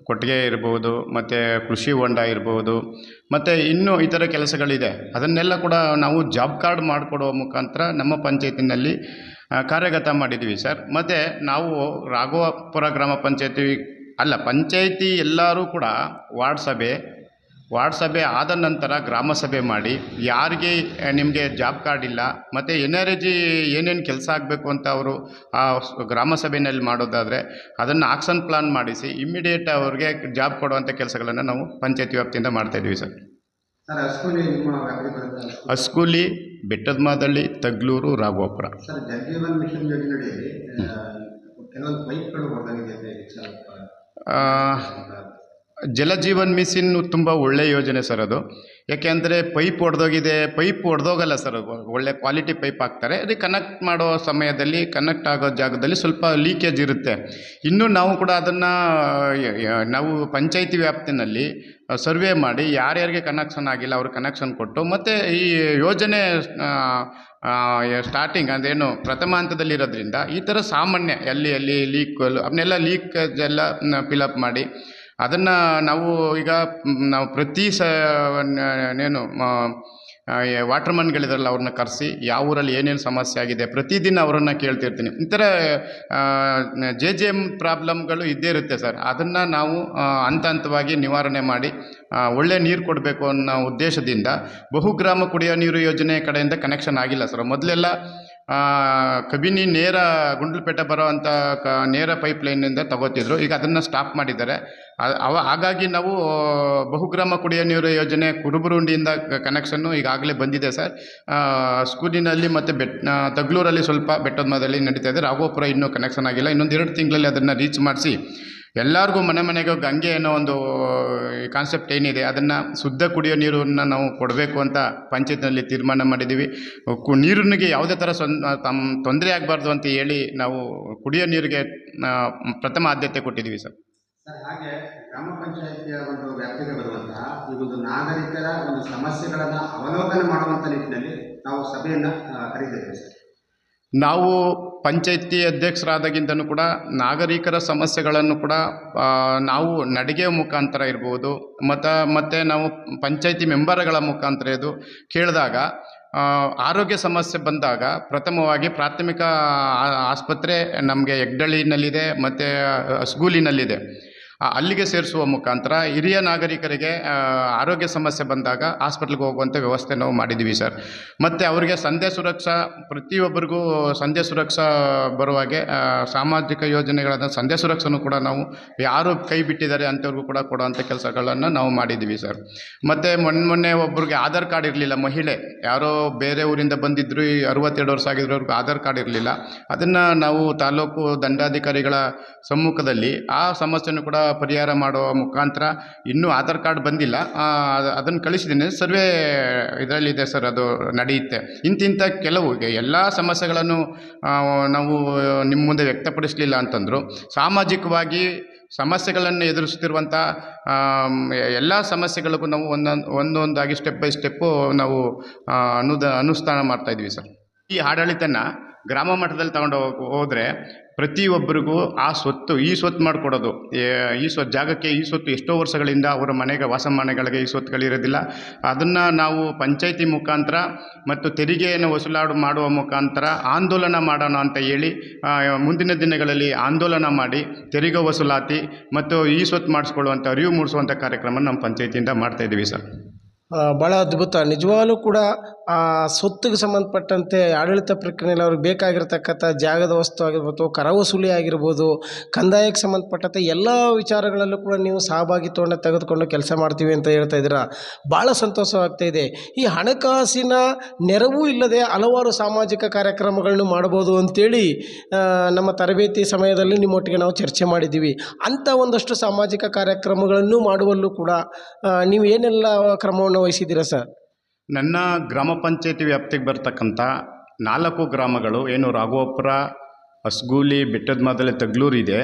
ಕೊಟ್ಟಿಗೆ ಇರ್ಬೋದು, ಮತ್ತು ಕೃಷಿ ಹೊಂಡ ಇರ್ಬೋದು, ಮತ್ತು ಇನ್ನೂ ಇತರ ಕೆಲಸಗಳಿದೆ. ಅದನ್ನೆಲ್ಲ ಕೂಡ ನಾವು ಜಾಬ್ ಕಾರ್ಡ್ ಮಾಡಿಕೊಡುವ ಮುಖಾಂತರ ನಮ್ಮ ಪಂಚಾಯತಿನಲ್ಲಿ ಕಾರ್ಯಗತ ಮಾಡಿದ್ದೀವಿ ಸರ್. ಮತ್ತು ನಾವು ರಾಘವಾಪುರ ಗ್ರಾಮ ಪಂಚಾಯತಿ ಅಲ್ಲ ಪಂಚಾಯಿತಿ ಎಲ್ಲರೂ ಕೂಡ ವಾರ್ಡ್ ಸಭೆ ವಾರ್ಡ್ ಸಭೆ ಆದ ನಂತರ ಗ್ರಾಮ ಸಭೆ ಮಾಡಿ ಯಾರಿಗೆ ನಿಮಗೆ ಜಾಬ್ ಕಾರ್ಡ್ ಇಲ್ಲ ಮತ್ತು ಎನ್ ಆರ್ ಜಿ ಏನೇನು ಕೆಲಸ ಆಗಬೇಕು ಅಂತ ಅವರು ಆ ಗ್ರಾಮ ಸಭೆಯಲ್ಲಿ ಮಾಡೋದಾದರೆ ಅದನ್ನು ಆಕ್ಷನ್ ಪ್ಲಾನ್ ಮಾಡಿಸಿ ಇಮ್ಮಿಡಿಯೇಟ್ ಅವ್ರಿಗೆ ಜಾಬ್ ಕೊಡುವಂಥ ಕೆಲಸಗಳನ್ನು ನಾವು ಪಂಚಾಯತಿ ವ್ಯಾಪ್ತಿಯಿಂದ ಮಾಡ್ತಾಯಿದ್ವಿ ಸರ್. ಹಸ್ಕೂಲಿ ಬೆಟ್ಟದ ಮಾದಳ್ಳಿ ತಗ್ಲೂರು ರಾಘವಾಪುರ ಕೆಲವೊಂದು ಜಲಜೀವನ್ ಮಿಷನ್ ತುಂಬ ಒಳ್ಳೆಯ ಯೋಜನೆ ಸರ್ ಅದು. ಯಾಕೆಂದರೆ ಪೈಪ್ ಒಡೆದೋಗಿದೆ, ಪೈಪ್ ಒಡೆದೋಗಲ್ಲ ಸರ್. ಒಳ್ಳೆ ಕ್ವಾಲಿಟಿ ಪೈಪ್ ಹಾಕ್ತಾರೆ. ಅದು ಕನೆಕ್ಟ್ ಮಾಡೋ ಸಮಯದಲ್ಲಿ, ಕನೆಕ್ಟ್ ಆಗೋ ಜಾಗದಲ್ಲಿ ಸ್ವಲ್ಪ ಲೀಕೇಜ್ ಇರುತ್ತೆ. ಇನ್ನೂ ನಾವು ಕೂಡ ಅದನ್ನು ನಾವು ಪಂಚಾಯಿತಿ ವ್ಯಾಪ್ತಿನಲ್ಲಿ ಸರ್ವೆ ಮಾಡಿ ಯಾರ್ಯಾರಿಗೆ ಕನೆಕ್ಷನ್ ಆಗಿಲ್ಲ ಅವ್ರಿಗೆ ಕನೆಕ್ಷನ್ ಕೊಟ್ಟು ಮತ್ತು ಈ ಯೋಜನೆ ಸ್ಟಾರ್ಟಿಂಗ್ ಅಂದೇನು ಪ್ರಥಮ ಹಂತದಲ್ಲಿರೋದ್ರಿಂದ ಈ ಥರ ಸಾಮಾನ್ಯ ಎಲ್ಲಿ ಎಲ್ಲಿ ಲೀಕ್ ಅವನ್ನೆಲ್ಲ ಲೀಕ್ ಎಲ್ಲ ಫಿಲಪ್ ಮಾಡಿ ಅದನ್ನು ನಾವು ಈಗ ನಾವು ಪ್ರತಿ ಸ ಏನು ವಾಟರ್ಮನ್ಗಳಿದಾರಲ್ಲ ಅವ್ರನ್ನ ಕರೆಸಿ, ಯಾವ ಊರಲ್ಲಿ ಏನೇನು ಸಮಸ್ಯೆ ಆಗಿದೆ, ಪ್ರತಿದಿನ ಅವರನ್ನು ಕೇಳ್ತಿರ್ತೀನಿ. ಈ ಥರ ಜೆ ಜೆ ಎಂ ಪ್ರಾಬ್ಲಮ್ಗಳು ಇದ್ದೇ ಇರುತ್ತೆ ಸರ್. ಅದನ್ನು ನಾವು ಹಂತ ಹಂತವಾಗಿ ನಿವಾರಣೆ ಮಾಡಿ ಒಳ್ಳೆ ನೀರು ಕೊಡಬೇಕು ಅನ್ನೋ ಉದ್ದೇಶದಿಂದ ಬಹುಗ್ರಾಮ ಕುಡಿಯೋ ನೀರು ಯೋಜನೆ ಕಡೆಯಿಂದ ಕನೆಕ್ಷನ್ ಆಗಿಲ್ಲ ಸರ್. ಮೊದಲೆಲ್ಲ ಕಬಿನಿ ನೇರ ಗುಂಡ್ಲುಪೇಟೆ ಬರೋವಂಥ ಕ, ನೇರ ಪೈಪ್ ಲೈನಿಂದ ತಗೋತಿದ್ರು. ಈಗ ಅದನ್ನು ಸ್ಟಾಪ್ ಮಾಡಿದ್ದಾರೆ. ಅವ, ಹಾಗಾಗಿ ನಾವು ಬಹುಗ್ರಾಮ ಕುಡಿಯೋ ನೀರು ಯೋಜನೆ ಕುರುಬುರುಂಡಿಯಿಂದ ಕನೆಕ್ಷನ್ನು ಈಗಾಗಲೇ ಬಂದಿದೆ ಸರ್. ಸ್ಕೂಲಿನಲ್ಲಿ ಮತ್ತು ಬೆಟ್ ತಗ್ಲೂರಲ್ಲಿ ಸ್ವಲ್ಪ ಬೆಟ್ಟದ ಮರದಲ್ಲಿ ನಡೀತಾ ಇದೆ. ರಾಘೋಪುರ ಇನ್ನೂ ಕನೆಕ್ಷನ್ ಆಗಿಲ್ಲ. ಇನ್ನೊಂದು ಎರಡು ತಿಂಗಳಲ್ಲಿ ಅದನ್ನು ರೀಚ್ ಮಾಡಿಸಿ ಎಲ್ಲರಿಗೂ ಮನೆ ಮನೆಗೆ ಗಂಗೆ ಅನ್ನೋ ಒಂದು ಕಾನ್ಸೆಪ್ಟ್ ಏನಿದೆ ಅದನ್ನು ಶುದ್ಧ ಕುಡಿಯೋ ನೀರನ್ನು ನಾವು ಕೊಡಬೇಕು ಅಂತ ಪಂಚಾಯತ್ನಲ್ಲಿ ತೀರ್ಮಾನ ಮಾಡಿದ್ದೀವಿ. ಕು ನೀರಿನಿಗೆ ಯಾವುದೇ ಥರ ಸೊನ್ ತಮ್ಮ ತೊಂದರೆ ಆಗಬಾರ್ದು ಅಂತ ಹೇಳಿ ನಾವು ಕುಡಿಯೋ ನೀರಿಗೆ ಪ್ರಥಮ ಆದ್ಯತೆ ಕೊಟ್ಟಿದ್ದೀವಿ ಸರ್. ಸರ್ ಹಾಗೆ ಗ್ರಾಮ ಪಂಚಾಯಿತಿಯ ಒಂದು ವ್ಯಾಪ್ತಿಗೆ ಬರುವಂತಹ ಈ ಒಂದು ನಾಗರಿಕರ ಒಂದು ಸಮಸ್ಯೆಗಳನ್ನು ಅವಲೋಕನ ಮಾಡುವಂಥ ನಿಟ್ಟಿನಲ್ಲಿ ನಾವು ಸಭೆಯನ್ನು ಕರೀತಿದ್ದೇವೆ ಸರ್. ನಾವು ಪಂಚಾಯತಿ ಅಧ್ಯಕ್ಷರಾದಾಗಿಂದನೂ ಕೂಡ ನಾಗರಿಕರ ಸಮಸ್ಯೆಗಳನ್ನು ಕೂಡ ನಾವು ನಡಿಗೆ ಮುಖಾಂತರ ಇರ್ಬೋದು. ಮತ್ತು ಮತ್ತು ನಾವು ಪಂಚಾಯತಿ ಮೆಂಬರ್ಗಳ ಮುಖಾಂತರ ಇದು ಕೇಳಿದಾಗ ಆರೋಗ್ಯ ಸಮಸ್ಯೆ ಬಂದಾಗ ಪ್ರಥಮವಾಗಿ ಪ್ರಾಥಮಿಕ ಆಸ್ಪತ್ರೆ ನಮಗೆ ಹೆಗ್ಡಳ್ಳಿನಲ್ಲಿದೆ ಮತ್ತು ಸ್ಗೂಲಿನಲ್ಲಿದೆ ಆ, ಅಲ್ಲಿಗೆ ಸೇರಿಸುವ ಮುಖಾಂತರ ಹಿರಿಯ ನಾಗರಿಕರಿಗೆ ಆರೋಗ್ಯ ಸಮಸ್ಯೆ ಬಂದಾಗ ಹಾಸ್ಪಿಟ್ಲಿಗೆ ಹೋಗುವಂಥ ವ್ಯವಸ್ಥೆ ನಾವು ಮಾಡಿದ್ದೀವಿ ಸರ್. ಮತ್ತು ಅವರಿಗೆ ಸಂಧ್ಯಾ ಸುರಕ್ಷಾ, ಪ್ರತಿಯೊಬ್ಬರಿಗೂ ಸಂಧ್ಯಾ ಸುರಕ್ಷಾ ಬರುವಾಗೆ ಸಾಮಾಜಿಕ ಯೋಜನೆಗಳಾದ ಸಂಧ್ಯಾ ಸುರಕ್ಷಾನು ಕೂಡ ನಾವು ಯಾರು ಕೈ ಬಿಟ್ಟಿದ್ದಾರೆ ಅಂಥವ್ರಿಗೂ ಕೂಡ ಕೊಡುವಂಥ ಕೆಲಸಗಳನ್ನು ನಾವು ಮಾಡಿದ್ದೀವಿ ಸರ್. ಮತ್ತು ಮೊನ್ನೆ ಮೊನ್ನೆ ಒಬ್ಬರಿಗೆ ಆಧಾರ್ ಕಾರ್ಡ್ ಇರಲಿಲ್ಲ, ಮಹಿಳೆ. ಯಾರೋ ಬೇರೆ ಊರಿಂದ ಬಂದಿದ್ದರು ಈ ಅರವತ್ತೆರಡು ವರ್ಷ ಆಗಿದ್ರು ಅವ್ರಿಗೆ ಆಧಾರ್ ಕಾರ್ಡ್ ಇರಲಿಲ್ಲ. ಅದನ್ನು ನಾವು ತಾಲೂಕು ದಂಡಾಧಿಕಾರಿಗಳ ಸಮ್ಮುಖದಲ್ಲಿ ಆ ಸಮಸ್ಯೆಯನ್ನು ಕೂಡ ಪರಿಹಾರ ಮಾಡುವ ಮುಖಾಂತರ ಇನ್ನೂ ಆಧಾರ್ ಕಾರ್ಡ್ ಬಂದಿಲ್ಲ. ಅದನ್ನು ಕಳಿಸಿದ್ದೀನಿ. ಸರ್ವೇ ಇದರಲ್ಲಿದೆ ಸರ್, ಅದು ನಡೆಯುತ್ತೆ. ಇಂತಿಂಥ ಕೆಲವು ಎಲ್ಲ ಸಮಸ್ಯೆಗಳನ್ನು ನಾವು ನಿಮ್ಮ ಮುಂದೆ ವ್ಯಕ್ತಪಡಿಸಲಿಲ್ಲ ಅಂತಂದರು, ಸಾಮಾಜಿಕವಾಗಿ ಸಮಸ್ಯೆಗಳನ್ನು ಎದುರಿಸ್ತಿರುವಂಥ ಎಲ್ಲ ಸಮಸ್ಯೆಗಳಿಗೂ ನಾವು ಒಂದೊಂದು ಒಂದೊಂದಾಗಿ ಸ್ಟೆಪ್ ಬೈ ಸ್ಟೆಪ್ಪು ನಾವು ಅನುದ, ಅನುಷ್ಠಾನ ಮಾಡ್ತಾಯಿದ್ವಿ ಸರ್. ಈ ಆಡಳಿತನ ಗ್ರಾಮ ಮಟ್ಟದಲ್ಲಿ ತಗೊಂಡು ಹೋದರೆ ಪ್ರತಿಯೊಬ್ಬರಿಗೂ ಆ ಸ್ವತ್ತು, ಈ ಸ್ವತ್ತು ಮಾಡಿಕೊಡೋದು. ಈ ಸ್ವತ್ತು ಜಾಗಕ್ಕೆ ಈ ಸ್ವತ್ತು ಎಷ್ಟೋ ವರ್ಷಗಳಿಂದ ಅವರ ಮನೆಗೆ, ವಾಸ ಮನೆಗಳಿಗೆ ಈ ಸ್ವತ್ತುಗಳಿರೋದಿಲ್ಲ ಅದನ್ನು ನಾವು ಪಂಚಾಯಿತಿ ಮುಖಾಂತರ ಮತ್ತು ತೆರಿಗೆಯನ್ನು ವಸೂಲಾಡು, ಮಾಡುವ ಮುಖಾಂತರ ಆಂದೋಲನ ಮಾಡೋಣ ಅಂತ ಹೇಳಿ ಮುಂದಿನ ದಿನಗಳಲ್ಲಿ ಆಂದೋಲನ ಮಾಡಿ, ತೆರಿಗೆ ವಸೂಲಾತಿ ಮತ್ತು ಈ ಸ್ವತ್ತು ಮಾಡಿಸ್ಕೊಳ್ಳುವಂಥ ಅರಿವು ಮೂಡಿಸುವಂಥ ಕಾರ್ಯಕ್ರಮ ನಮ್ಮ ಪಂಚಾಯಿತಿಯಿಂದ ಮಾಡ್ತಾಯಿದ್ದೀವಿ ಸರ್. ಭಾಳ ಅದ್ಭುತ. ನಿಜವಾಗ್ಲೂ ಕೂಡ ಆ ಸ್ವತ್ತಿಗೆ ಸಂಬಂಧಪಟ್ಟಂತೆ ಆಡಳಿತ ಪ್ರಕ್ರಿಯೆಯಲ್ಲಿ ಅವ್ರಿಗೆ ಬೇಕಾಗಿರತಕ್ಕಂಥ ಜಾಗದ ವಸ್ತು ಆಗಿರ್ಬೋದು ಕರ ವಸೂಲಿ ಆಗಿರ್ಬೋದು, ಕಂದಾಯಕ್ಕೆ ಸಂಬಂಧಪಟ್ಟಂತೆ ಎಲ್ಲ ವಿಚಾರಗಳಲ್ಲೂ ಕೂಡ ನೀವು ಸಹಭಾಗಿತ್ವವನ್ನು ತೆಗೆದುಕೊಂಡು ಕೆಲಸ ಮಾಡ್ತೀವಿ ಅಂತ ಹೇಳ್ತಾ ಇದ್ದೀರಾ? ಭಾಳ ಸಂತೋಷವಾಗ್ತಾ ಇದೆ. ಈ ಹಣಕಾಸಿನ ನೆರವು ಇಲ್ಲದೆ ಹಲವಾರು ಸಾಮಾಜಿಕ ಕಾರ್ಯಕ್ರಮಗಳನ್ನು ಮಾಡ್ಬೋದು ಅಂತೇಳಿ ನಮ್ಮ ತರಬೇತಿ ಸಮಯದಲ್ಲಿ ನಿಮ್ಮೊಟ್ಟಿಗೆ ನಾವು ಚರ್ಚೆ ಮಾಡಿದ್ದೀವಿ. ಅಂಥ ಒಂದಷ್ಟು ಸಾಮಾಜಿಕ ಕಾರ್ಯಕ್ರಮಗಳನ್ನು ಮಾಡುವಲ್ಲೂ ಕೂಡ ನೀವು ಏನೆಲ್ಲ ಕ್ರಮವನ್ನು ವಹಿಸಿದ್ದೀರಾ ಸರ್? ನನ್ನ ಗ್ರಾಮ ಪಂಚಾಯತಿ ವ್ಯಾಪ್ತಿಗೆ ಬರ್ತಕ್ಕಂಥ ನಾಲ್ಕು ಗ್ರಾಮಗಳು, ಏನು ರಾಘವಪುರ, ಹಸ್ಗೂಲಿ, ಬೆಟ್ಟದ ಮಾದಲೆ, ತಗ್ಲೂರು ಇದೆ.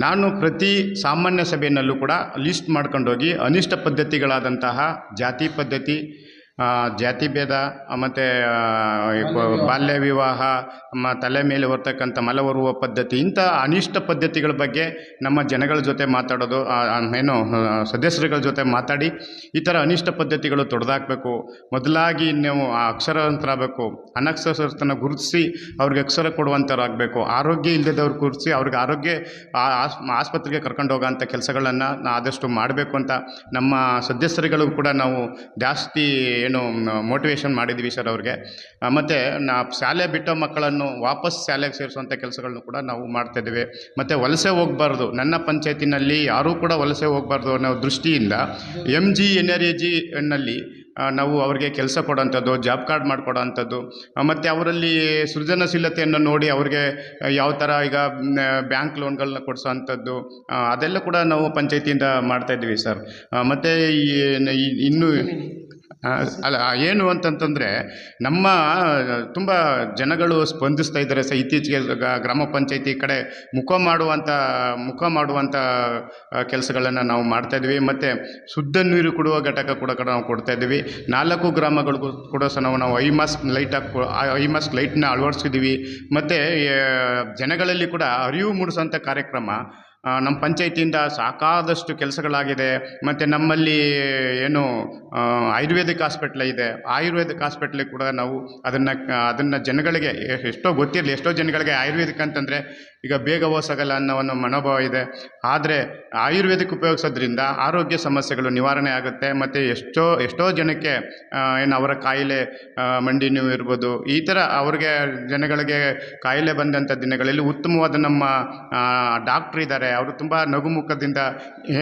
ನಾನು ಪ್ರತಿ ಸಾಮಾನ್ಯ ಸಭೆಯಲ್ಲೂ ಕೂಡ ಲಿಸ್ಟ್ ಮಾಡ್ಕೊಂಡೋಗಿ ಅನಿಷ್ಟ ಪದ್ಧತಿಗಳಾದಂತಹ ಜಾತಿ ಪದ್ಧತಿ ಜಾತಿ ಭೇದ ಮತ್ತು ಬಾಲ್ಯ ವಿವಾಹ ಮ ತಲೆ ಮೇಲೆ ಹೊರ್ತಕ್ಕಂಥ ಮಲ ಹೊರುವ ಪದ್ಧತಿ ಇಂಥ ಅನಿಷ್ಟ ಪದ್ಧತಿಗಳ ಬಗ್ಗೆ ನಮ್ಮ ಜನಗಳ ಜೊತೆ ಮಾತಾಡೋದು ಏನು ಸದಸ್ಯರುಗಳ ಜೊತೆ ಮಾತಾಡಿ ಈ ಥರ ಅನಿಷ್ಟ ಪದ್ಧತಿಗಳು ತೊಡೆದಾಕಬೇಕು. ಮೊದಲಾಗಿ ನೀವು ಆ ಅಕ್ಷರವಂತರಾಗಬೇಕು ಅನಕ್ಷರಸ್ಥನ ಗುರುತಿಸಿ ಅವ್ರಿಗೆ ಅಕ್ಷರ ಕೊಡುವಂಥವ್ರಾಗಬೇಕು. ಆರೋಗ್ಯ ಇಲ್ಲದವ್ರು ಗುರುತಿಸಿ ಅವ್ರಿಗೆ ಆರೋಗ್ಯ ಆಸ್ಪತ್ರೆಗೆ ಕರ್ಕೊಂಡು ಹೋಗೋಂಥ ಕೆಲಸಗಳನ್ನು ಆದಷ್ಟು ಮಾಡಬೇಕು ಅಂತ ನಮ್ಮ ಸದಸ್ಯರುಗಳಿಗೂ ಕೂಡ ನಾವು ಜಾಸ್ತಿ ಏನು ಮೋಟಿವೇಶನ್ ಮಾಡಿದ್ದೀವಿ ಸರ್ ಅವ್ರಿಗೆ. ಮತ್ತು ನಾ ಶಾಲೆ ಬಿಟ್ಟ ಮಕ್ಕಳನ್ನು ವಾಪಸ್ ಶಾಲೆಗೆ ಸೇರಿಸುವಂಥ ಕೆಲಸಗಳನ್ನು ಕೂಡ ನಾವು ಮಾಡ್ತಾಯಿದ್ದೀವಿ ಮತ್ತು ವಲಸೆ ಹೋಗಬಾರ್ದು. ನನ್ನ ಪಂಚಾಯತಿನಲ್ಲಿ ಯಾರೂ ಕೂಡ ವಲಸೆ ಹೋಗಬಾರ್ದು ಅನ್ನೋ ದೃಷ್ಟಿಯಿಂದ ಎಂ ಜಿ ಎನ್ ನಾವು ಅವರಿಗೆ ಕೆಲಸ ಕೊಡೋಂಥದ್ದು ಜಾಬ್ ಕಾರ್ಡ್ ಮಾಡಿಕೊಡೋಂಥದ್ದು. ಮತ್ತು ಅವರಲ್ಲಿ ಸೃಜನಶೀಲತೆಯನ್ನು ನೋಡಿ ಅವ್ರಿಗೆ ಯಾವ ಥರ ಈಗ ಬ್ಯಾಂಕ್ ಲೋನ್ಗಳನ್ನ ಕೊಡಿಸೋ ಅಂಥದ್ದು ಅದೆಲ್ಲ ಕೂಡ ನಾವು ಪಂಚಾಯತಿಯಿಂದ ಮಾಡ್ತಾಯಿದ್ವಿ ಸರ್ ಮತ್ತು ಇನ್ನೂ ಅಲ್ಲ ಏನು ಅಂತಂತಂದರೆ ನಮ್ಮ ತುಂಬ ಜನಗಳು ಸ್ಪಂದಿಸ್ತಾ ಇದ್ದಾರೆ ಸರ್. ಇತ್ತೀಚೆಗೆ ಗ್ರಾಮ ಪಂಚಾಯತಿ ಕಡೆ ಮುಖ ಮಾಡುವಂಥ ಮುಖ ಮಾಡುವಂಥ ಕೆಲಸಗಳನ್ನು ನಾವು ಮಾಡ್ತಾಯಿದ್ವಿ ಮತ್ತು ಶುದ್ಧ ನೀರು ಕೊಡುವ ಘಟಕ ಕೂಡ ಕೂಡ ನಾವು ಕೊಡ್ತಾ ಇದ್ದೀವಿ. ನಾಲ್ಕು ಗ್ರಾಮಗಳಿಗೂ ಕೂಡ ಸಹ ನಾವು ನಾವು ಐ ಮಾಸ್ಕ್ ಲೈಟ್ ಹಾಕಿ ಐ ಮಾಸ್ಕ್ ಲೈಟ್ನ ಅಳವಡಿಸಿದ್ದೀವಿ. ಮತ್ತು ಜನಗಳಲ್ಲಿ ಕೂಡ ಅರಿವು ಮೂಡಿಸೋಂಥ ಕಾರ್ಯಕ್ರಮ ನಮ್ಮ ಪಂಚಾಯಿತಿಯಿಂದ ಸಾಕಾದಷ್ಟು ಕೆಲಸಗಳಾಗಿದೆ. ಮತ್ತು ನಮ್ಮಲ್ಲಿ ಏನು ಆಯುರ್ವೇದಿಕ್ ಹಾಸ್ಪಿಟ್ಲ್ ಇದೆ. ಆಯುರ್ವೇದಿಕ್ ಹಾಸ್ಪಿಟ್ಲಿಗೆ ಕೂಡ ನಾವು ಅದನ್ನು ಅದನ್ನು ಜನಗಳಿಗೆ ಎಷ್ಟೋ ಗೊತ್ತಿರಲಿ, ಎಷ್ಟೋ ಜನಗಳಿಗೆ ಆಯುರ್ವೇದಿಕ್ ಅಂತಂದರೆ ಈಗ ಬೇಗ ಹೋಸಾಗಲ್ಲ ಅನ್ನೋ ಒಂದು ಮನೋಭಾವ ಇದೆ. ಆದರೆ ಆಯುರ್ವೇದಿಕ್ ಉಪಯೋಗಿಸೋದ್ರಿಂದ ಆರೋಗ್ಯ ಸಮಸ್ಯೆಗಳು ನಿವಾರಣೆ ಆಗುತ್ತೆ. ಮತ್ತು ಎಷ್ಟೋ ಎಷ್ಟೋ ಜನಕ್ಕೆ ಏನು ಅವರ ಕಾಯಿಲೆ ಮಂಡಿ ನೋವು ಇರ್ಬೋದು, ಈ ಥರ ಅವ್ರಿಗೆ ಜನಗಳಿಗೆ ಕಾಯಿಲೆ ಬಂದಂಥ ದಿನಗಳಲ್ಲಿ ಉತ್ತಮವಾದ ನಮ್ಮ ಡಾಕ್ಟ್ರ್ ಇದ್ದಾರೆ. ಅವರು ತುಂಬ ನಗುಮುಖದಿಂದ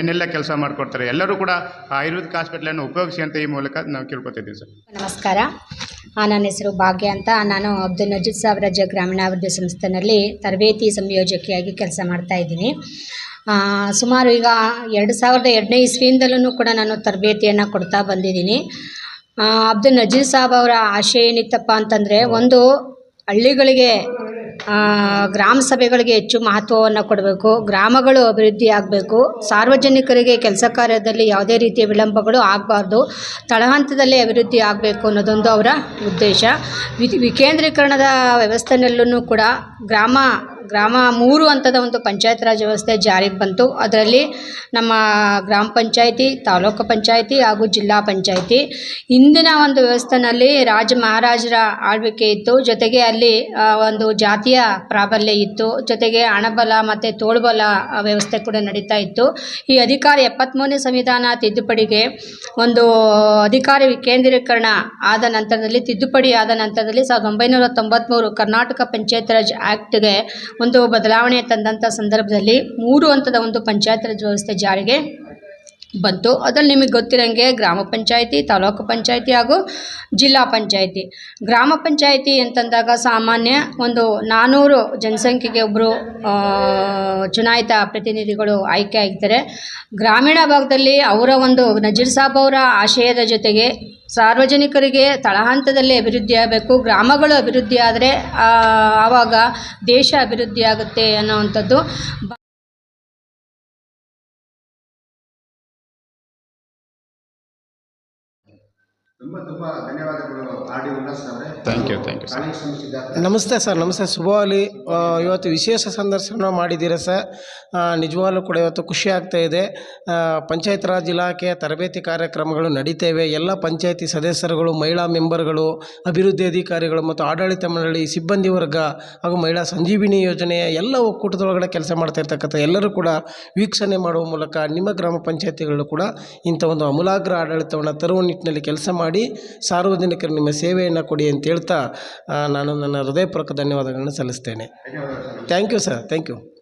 ಏನೆಲ್ಲ ಕೆಲಸ ಮಾಡಿಕೊಡ್ತಾರೆ. ಎಲ್ಲರೂ ಕೂಡ ಆಯುರ್ವೇದಿಕ್ ಹಾಸ್ಪಿಟ್ಲನ್ನು ಉಪಯೋಗಿಸಿ ಅಂತ ಈ ಮೂಲಕ ನಾವು ಕೇಳ್ಕೊತಿದ್ದೀವಿ ಸರ್. ನಮಸ್ಕಾರ. ನನ್ನ ಹೆಸರು ಭಾಗ್ಯ ಅಂತ. ನಾನು ಅಬ್ದುಲ್ ನಜೀದ್ ಸಾಬ್ ರಾಜ್ಯ ಗ್ರಾಮೀಣಾಭಿವೃದ್ಧಿ ಸಂಸ್ಥೆನಲ್ಲಿ ತರಬೇತಿ ಸಂಯೋಜಕಿಯಾಗಿ ಕೆಲಸ ಮಾಡ್ತಾ ಇದ್ದೀನಿ. ಸುಮಾರು ಈಗ ಎರಡು ಸಾವಿರದ ಎರಡನೇ ಇಸ್ವಿಯಿಂದಲೂ ಕೂಡ ನಾನು ತರಬೇತಿಯನ್ನು ಕೊಡ್ತಾ ಬಂದಿದ್ದೀನಿ. ಅಬ್ದುಲ್ ನಜೀರ್ ಸಾಬ್ ಅವರ ಆಶಯ ಏನಿತ್ತಪ್ಪ ಅಂತಂದರೆ ಒಂದು ಹಳ್ಳಿಗಳಿಗೆ ಗ್ರಾಮ ಸಭೆಗಳಿಗೆ ಹೆಚ್ಚು ಮಹತ್ವವನ್ನು ಕೊಡಬೇಕು, ಗ್ರಾಮಗಳು ಅಭಿವೃದ್ಧಿ ಆಗಬೇಕು, ಸಾರ್ವಜನಿಕರಿಗೆ ಕೆಲಸ ಕಾರ್ಯದಲ್ಲಿ ಯಾವುದೇ ರೀತಿಯ ವಿಳಂಬಗಳು ಆಗಬಾರ್ದು, ತಳಹಂತದಲ್ಲಿ ಅಭಿವೃದ್ಧಿ ಆಗಬೇಕು ಅನ್ನೋದೊಂದು ಅವರ ಉದ್ದೇಶ. ವಿಕೇಂದ್ರೀಕರಣದ ವ್ಯವಸ್ಥೆನಲ್ಲೂ ಕೂಡ ಗ್ರಾಮ ಗ್ರಾಮ ಮೂರು ಹಂತದ ಒಂದು ಪಂಚಾಯತ್ ರಾಜ್ ವ್ಯವಸ್ಥೆ ಜಾರಿಗೆ ಬಂತು. ಅದರಲ್ಲಿ ನಮ್ಮ ಗ್ರಾಮ ಪಂಚಾಯಿತಿ, ತಾಲೂಕು ಪಂಚಾಯಿತಿ ಹಾಗೂ ಜಿಲ್ಲಾ ಪಂಚಾಯಿತಿ. ಇಂದಿನ ಒಂದು ವ್ಯವಸ್ಥೆನಲ್ಲಿ ರಾಜ ಮಹಾರಾಜರ ಆಳ್ವಿಕೆ ಇತ್ತು. ಜೊತೆಗೆ ಅಲ್ಲಿ ಒಂದು ಜಾತಿಯ ಪ್ರಾಬಲ್ಯ ಇತ್ತು. ಜೊತೆಗೆ ಹಣಬಲ ಮತ್ತು ತೋಳ್ಬಲ ವ್ಯವಸ್ಥೆ ಕೂಡ ನಡೀತಾ ಇತ್ತು. ಈ ಅಧಿಕಾರ ಎಪ್ಪತ್ತ್ಮೂರನೇ ಸಂವಿಧಾನ ತಿದ್ದುಪಡಿಗೆ ಒಂದು ಅಧಿಕಾರ ವಿಕೇಂದ್ರೀಕರಣ ಆದ ನಂತರದಲ್ಲಿ, ತಿದ್ದುಪಡಿ ಆದ ನಂತರದಲ್ಲಿ ಸಾವಿರದ ಒಂಬೈನೂರ ತೊಂಬತ್ತ್ಮೂರು ಕರ್ನಾಟಕ ಪಂಚಾಯತ್ ರಾಜ್ ಆ್ಯಕ್ಟ್ಗೆ ಒಂದು ಬದಲಾವಣೆ ತಂದಂಥ ಸಂದರ್ಭದಲ್ಲಿ ಮೂರು ಹಂತದ ಒಂದು ಪಂಚಾಯತ್ ರಾಜ್ ವ್ಯವಸ್ಥೆ ಜಾರಿಗೆ ಬಂತು. ಅದ್ರಲ್ಲಿ ನಿಮಗೆ ಗೊತ್ತಿರೋಂಗೆ ಗ್ರಾಮ ಪಂಚಾಯತಿ, ತಾಲೂಕು ಪಂಚಾಯತಿ ಹಾಗೂ ಜಿಲ್ಲಾ ಪಂಚಾಯತಿ. ಗ್ರಾಮ ಪಂಚಾಯತಿ ಅಂತಂದಾಗ ಸಾಮಾನ್ಯ ಒಂದು ನಾನ್ನೂರು ಜನಸಂಖ್ಯೆಗೆ ಒಬ್ಬರು ಚುನಾಯಿತ ಪ್ರತಿನಿಧಿಗಳು ಆಯ್ಕೆ ಆಗ್ತಾರೆ ಗ್ರಾಮೀಣ ಭಾಗದಲ್ಲಿ ಅವರ ಒಂದು ನಜೀರ್ ಸಾಬ್ ಅವರ ಆಶಯದ ಜೊತೆಗೆ ಸಾರ್ವಜನಿಕರಿಗೆ ತಳಹಂತದಲ್ಲಿ ಅಭಿವೃದ್ಧಿ ಆಗಬೇಕು, ಗ್ರಾಮಗಳು ಅಭಿವೃದ್ಧಿ ಆದರೆ ಆವಾಗ ದೇಶ ಅಭಿವೃದ್ಧಿ ಆಗುತ್ತೆ ಅನ್ನೋವಂಥದ್ದು. ತುಂಬ ತುಂಬ ಧನ್ಯವಾದಗಳು ಆರ್ ಡಿ ಉಲ್ಲಾಸ್ ಅವರೇ. Thank you, thank you, sir. ನಮಸ್ತೆ ಸರ್ ನಮಸ್ತೆ. ಶುಭವಾಗಲಿ ಇವತ್ತು ವಿಶೇಷ ಸಂದರ್ಶನ ಮಾಡಿದ್ದೀರಾ ಸರ್? ನಿಜವಾಗ್ಲೂ ಕೂಡ ಇವತ್ತು ಖುಷಿ ಆಗ್ತಾ ಇದೆ. ಪಂಚಾಯತ್ ರಾಜ್ ಇಲಾಖೆಯ ತರಬೇತಿ ಕಾರ್ಯಕ್ರಮಗಳು ನಡೀತೇವೆ. ಎಲ್ಲ ಪಂಚಾಯತಿ ಸದಸ್ಯರುಗಳು ಮಹಿಳಾ ಮೆಂಬರ್ಗಳು ಅಭಿವೃದ್ಧಿ ಅಧಿಕಾರಿಗಳು ಮತ್ತು ಆಡಳಿತ ಮಂಡಳಿ ಸಿಬ್ಬಂದಿ ವರ್ಗ ಹಾಗೂ ಮಹಿಳಾ ಸಂಜೀವಿನಿ ಯೋಜನೆಯ ಎಲ್ಲ ಒಕ್ಕೂಟದೊಳಗಡೆ ಕೆಲಸ ಮಾಡ್ತಾ ಇರ್ತಕ್ಕಂಥ ಎಲ್ಲರೂ ಕೂಡ ವೀಕ್ಷಣೆ ಮಾಡುವ ಮೂಲಕ ನಿಮ್ಮ ಗ್ರಾಮ ಪಂಚಾಯತಿಗಳು ಕೂಡ ಇಂಥ ಒಂದು ಅಮೂಲಾಗ್ರ ಆಡಳಿತವನ್ನು ತರುವ ನಿಟ್ಟಿನಲ್ಲಿ ಕೆಲಸ ಮಾಡಿ ಸಾರ್ವಜನಿಕರು ನಿಮ್ಮ ಸೇವೆಯನ್ನು ಕೊಡಿ ಅಂತ ಹೇಳ್ತಾ ನಾನು ನನ್ನ ಹೃದಯಪೂರ್ವಕ ಧನ್ಯವಾದಗಳನ್ನು ಸಲ್ಲಿಸ್ತೇನೆ. Thank you sir thank you